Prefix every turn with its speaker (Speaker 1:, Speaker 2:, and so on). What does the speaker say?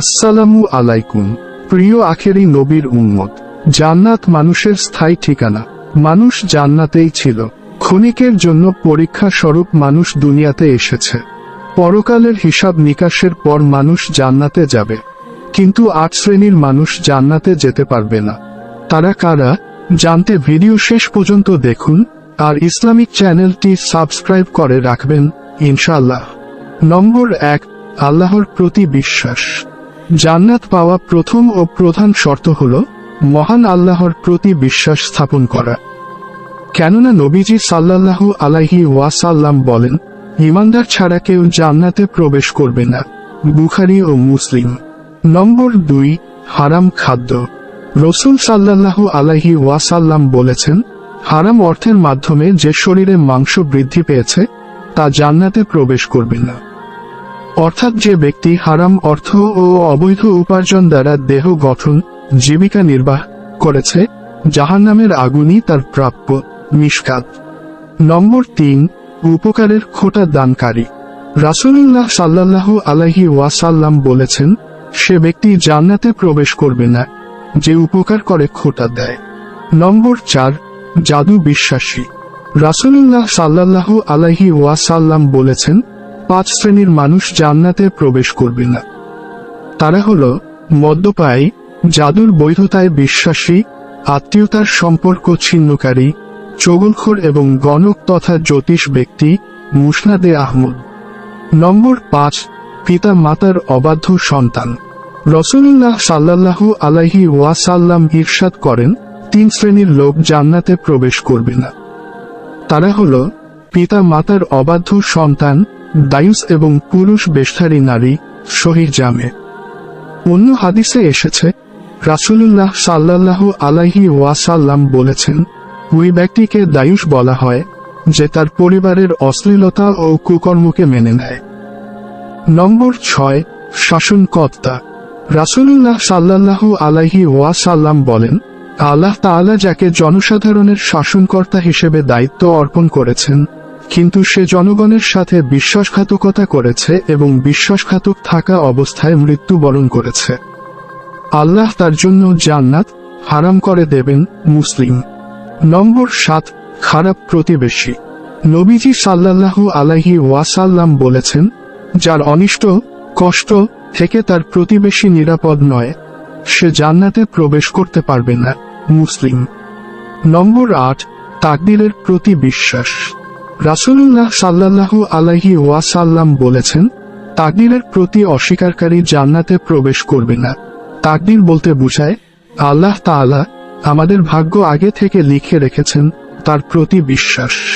Speaker 1: আসসালামু আলাইকুম, প্রিয় আখেরি নবীর উম্মত, জান্নাত মানুষের স্থায়ী ঠিকানা, মানুষ জান্নাতেই ছিল, ক্ষণিকের জন্য পরীক্ষা স্বরূপ মানুষ দুনিয়াতে এসেছে, পরকালের হিসাব নিকাশের পর মানুষ জান্নাতে যাবে, কিন্তু আট শ্রেণির মানুষ জান্নাতে যেতে পারবে না, তারা কারা? জানতে ভিডিও শেষ পর্যন্ত দেখুন, আর ইসলামিক চ্যানেলটি সাবস্ক্রাইব করে রাখবেন, ইনশাআল্লাহ। নম্বর এক, আল্লাহর প্রতি বিশ্বাস। জান্নাত পাওয়া প্রথম ও প্রধান শর্ত হল মহান আল্লাহর প্রতি বিশ্বাস স্থাপন করা। কেননা নবীজি সাল্লাল্লাহু আলাইহি ওয়াসাল্লাম বলেন, ইমানদার ছাড়া কেউ জান্নাতে প্রবেশ করবে না। বুখারি ও মুসলিম। নম্বর দুই, হারাম খাদ্য। রসুল সাল্লাল্লাহু আলাইহি ওয়াসাল্লাম বলেছেন, হারাম অর্থের মাধ্যমে যে শরীরে মাংস বৃদ্ধি পেয়েছে, তা জান্নাতে প্রবেশ করবে না। অর্থাৎ যে ব্যক্তি হারাম অর্থ ও অবৈধ উপার্জন দ্বারা দেহ গঠন, জীবিকা নির্বাহ করেছে, জাহান্নামের আগুনই তার প্রাপ্য মিসকাত নম্বর তিন, উপকারের খোটা দানকারী। রাসূলুল্লাহ সাল্লাল্লাহু আলাইহি ওয়াসাল্লাম বলেছেন, সে ব্যক্তি জান্নাতে প্রবেশ করবে না, যে উপকার করে খোটা দেয়। নম্বর চার, জাদু বিশ্বাসী। রাসূলুল্লাহ সাল্লাল্লাহু আলাইহি ওয়াসাল্লাম বলেছেন পাঁচ শ্রেণির মানুষ জান্নাতে প্রবেশ করবে না। তারা হল মদ্যপায়ী, জাদুর বৈধতায় বিশ্বাসী, আত্মীয়তার সম্পর্ক ছিন্নকারী, চগলখোর এবং গণক তথা জ্যোতিষ ব্যক্তি মুসনাদে আহমদ। নম্বর পাঁচ, পিতা মাতার অবাধ্য সন্তান। রসুল্লাহ সাল্লাল্লাহু আলাইহি ওয়াসাল্লাম ইরশাদ করেন, তিন শ্রেণির লোক জান্নাতে প্রবেশ করবে না। তারা হল পিতা মাতার অবাধ্য সন্তান দায়ুস এবং পুরুষ বেশধারী নারী শহীদ জামে। অন্য হাদিসে এসেছে, রাসূলুল্লাহ সাল্লাল্লাহু আলাইহি ওয়াসাল্লাম বলেছেন, ওই ব্যক্তিকে দায়ুস বলা হয়, যে তার পরিবারের অশ্লীলতা ও কুকর্মকে মেনে নেয়। নম্বর ছয়, শাসনকর্তা। রাসূলুল্লাহ সাল্লাল্লাহু আলাইহি ওয়াসাল্লাম বলেন, আল্লাহ তাআলা যাকে জনসাধারণের শাসনকর্তা হিসেবে দায়িত্ব অর্পণ করেছেন কিন্তু সে জনগণের সাথে বিশ্বাসঘাতকতা করেছে এবং বিশ্বাসঘাতক থাকা অবস্থায় মৃত্যুবরণ করেছে। আল্লাহ তার জন্য জান্নাত হারাম করে দেবেন মুসলিম। নম্বর সাত, খারাপ প্রতিবেশী। নবীজি সাল্লাল্লাহু আলাইহি ওয়াসাল্লাম বলেছেন, যার অনিষ্ট, কষ্ট থেকে তার প্রতিবেশী নিরাপদ নয়, সে জান্নাতে প্রবেশ করতে পারবে না, মুসলিম। নম্বর আট তাকদিলের প্রতি বিশ্বাস। রাসূলুল্লাহ সাল্লাল্লাহু আলাইহি ওয়াসাল্লাম বলেছেন, তাকদিরের প্রতি অস্বীকারী জান্নাতে প্রবেশ করবে না। তাকদির বলতে বুঝায়, আল্লাহ তাআলা আমাদের ভাগ্য আগে থেকে লিখে রেখেছেন, তার প্রতি বিশ্বাস।